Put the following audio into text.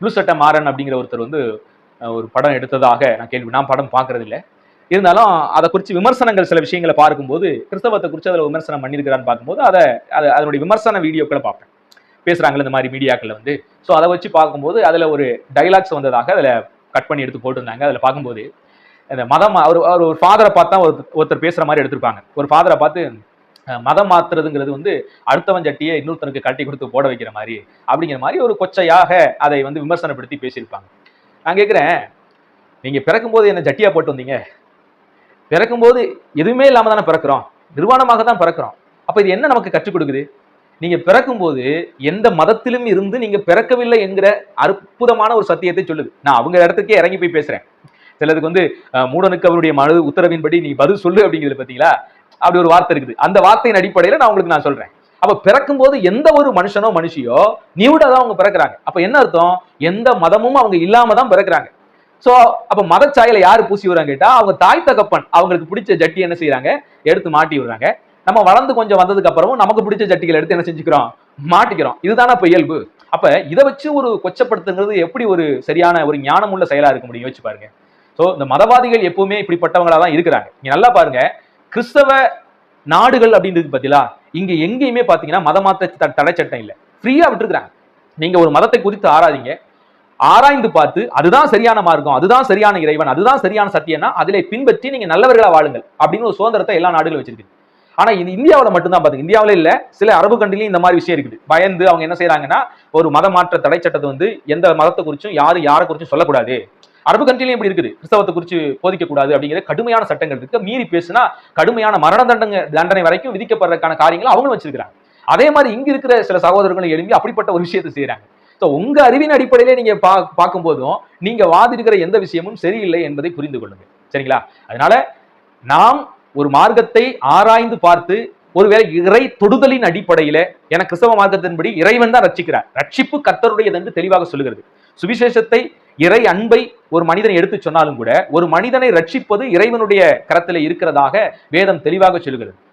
Blue சட்டை மாறன் அப்படிங்கிற ஒருத்தர் வந்து ஒரு படம் எடுத்ததாக நான் கேள்வி நான் படம் பார்க்கறது இல்லை இருந்தாலும் அதை குறித்து விமர்சனங்கள் சில விஷயங்களை பார்க்கும்போது கிறிஸ்தவத்தை குறித்து அதில் விமர்சனம் பண்ணியிருக்கிறான்னு பார்க்கும்போது அதை அதை அதனுடைய விமர்சன வீடியோக்களை பார்ப்பேன். பேசுகிறாங்களே இந்த மாதிரி மீடியாக்களில் வந்து. ஸோ அதை வச்சு பார்க்கும்போது அதில் ஒரு டைலாக்ஸ் வந்ததாக அதில் கட் பண்ணி எடுத்து போட்டிருந்தாங்க. அதில் பார்க்கும்போது இந்த மதம் அவர் அவர் ஒரு ஃபாதரை பார்த்தா ஒரு ஒருத்தர் பேசுகிற மாதிரி எடுத்திருப்பாங்க. ஒரு ஃபாதரை பார்த்து மதம் மாத்துறதுங்கிறது வந்து அடுத்தவன் சட்டியை இன்னொருத்தனுக்கு கட்டி கொடுத்து போட வைக்கிற மாதிரி அப்படிங்கிற மாதிரி ஒரு கொச்சையாக அதை வந்து விமர்சனப்படுத்தி பேசியிருப்பாங்க. நான் கேட்குறேன் நீங்கள் பிறக்கும்போது என்ன ஜட்டியாக போட்டு வந்தீங்க? பிறக்கும்போது எதுவுமே இல்லாமல் தானே பிறக்கிறோம். நிர்வாணமாக தான் பிறக்கிறோம். அப்போ இது என்ன நமக்கு கற்றுக் கொடுக்குது? நீங்கள் பிறக்கும்போது எந்த மதத்திலும் இருந்து நீங்கள் பிறக்கவில்லை என்கிற அற்புதமான ஒரு சத்தியத்தை சொல்லுது. நான் அவங்க இடத்துக்கே இறங்கி போய் பேசுகிறேன் சிலதுக்கு வந்து மூடனுக்கு அவருடைய மனது உத்தரவின்படி நீ பதில் சொல்லு அப்படிங்கிறது பார்த்தீங்களா அப்படி ஒரு வார்த்தை இருக்குது. அந்த வார்த்தையின் அடிப்படையில் நான் உங்களுக்கு நான் சொல்றேன். அப்ப பிறக்கும்போது எந்த ஒரு மனுஷனோ மனுஷியோ நியூடா தான் அவங்க பிறக்குறாங்க. அப்ப என்ன அர்த்தம்? எந்த மதமும் அவங்க இல்லாம தான் பிறக்குறாங்க. சோ அப்ப மதச்சாயலை யாரு பூசி விடுறாங்க கேட்டா அவங்க தாய் தகப்பன் அவங்களுக்கு பிடிச்ச ஜட்டி என்ன செய்யறாங்க எடுத்து மாட்டி விடுறாங்க. நம்ம வளர்ந்து கொஞ்சம் வந்ததுக்கு அப்புறமும் நமக்கு பிடிச்ச ஜட்டிகளை எடுத்து என்ன செஞ்சுக்கிறோம்? மாட்டிக்கிறோம். இதுதானே இப்ப இயல்பு. அப்ப இதை வச்சு ஒரு கொச்சப்படுத்துங்கிறது எப்படி ஒரு சரியான ஒரு ஞானமுள்ள செயலா இருக்க முடியும்? யோசிச்சு பாருங்க. சோ இந்த மதவாதிகள் எப்பவுமே இப்படிப்பட்டவங்களா தான் இருக்கிறாங்க. நீங்க நல்லா பாருங்க. கிறிஸ்தவ நாடுகள் அப்படின்றது இருக்கு இங்க எங்கேயுமே பாத்தீங்கன்னா மதமாத்த த- தடை சட்டம் இல்லை. ஃப்ரீயா விட்டுருக்குறாங்க. நீங்க ஒரு மதத்தை குறித்து ஆராதிங்க ஆராய்ந்து பார்த்து அதுதான் சரியான மார்க்கம் அதுதான் சரியான இறைவன் அதுதான் சரியான சத்தியம்னா அதிலே பின்பற்றி நீங்க நல்லவர்களா வாழுங்கள் அப்படின்னு ஒரு சுதந்திரத்தை எல்லா நாடுகளும் வச்சிருக்கு ஆனா இது இந்தியாவில் மட்டும்தான் பாத்துங்க. இந்தியாவில இல்ல சில அரபு கண்ட்ரிலையும் இந்த மாதிரி விஷயம் இருக்குது. பயந்து அவங்க என்ன செய்யறாங்கன்னா ஒரு மத மாற்ற தடை சட்டத்தை வந்து எந்த மதத்தை குறிச்சும் யாரு யாரை குறிச்சும் சொல்லக்கூடாது. அரபு கண்ட்ரிலையும் இப்படி இருக்குது. கிறிஸ்தவத்தை குறித்து போதிக்க கூடாது அப்படிங்கிற கடுமையான சட்டங்கள் இருக்கு. மீறி பேசினா கடுமையான மரண தண்டனை தண்டனை வரைக்கும் விதிக்கப்படுறதுக்கான காரியங்களை அவங்களும் வச்சிருக்கிறாங்க. அதே மாதிரி இங்க இருக்கிற சில சகோதரர்களும் எழும்பி அப்படிப்பட்ட ஒரு விஷயத்தை செய்யறாங்க ஸோ உங்க அறிவின் அடிப்படையிலே நீங்க பா பார்க்கும்போதும் நீங்க வாதிடுகிற எந்த விஷயமும் சரியில்லை என்பதை புரிந்து கொள்ளுங்க. சரிங்களா? அதனால நாம் ஒரு மார்க்கத்தை ஆராய்ந்து பார்த்து ஒருவேளை இறை தொடுதலின் அடிப்படையில என கிறிஸ்தவ மார்க்கத்தின்படி இறைவன் தான் ரட்சிக்கிறார். ரட்சிப்பு கர்த்தருடையது என்று தெளிவாக சொல்லுகிறது. சுவிசேஷத்தை இறை அன்பை ஒரு மனிதனை எடுத்து சொன்னாலும் கூட ஒரு மனிதனை ரட்சிப்பது இறைவனுடைய கரத்தில் இருக்கிறதாக வேதம் தெளிவாக சொல்கிறது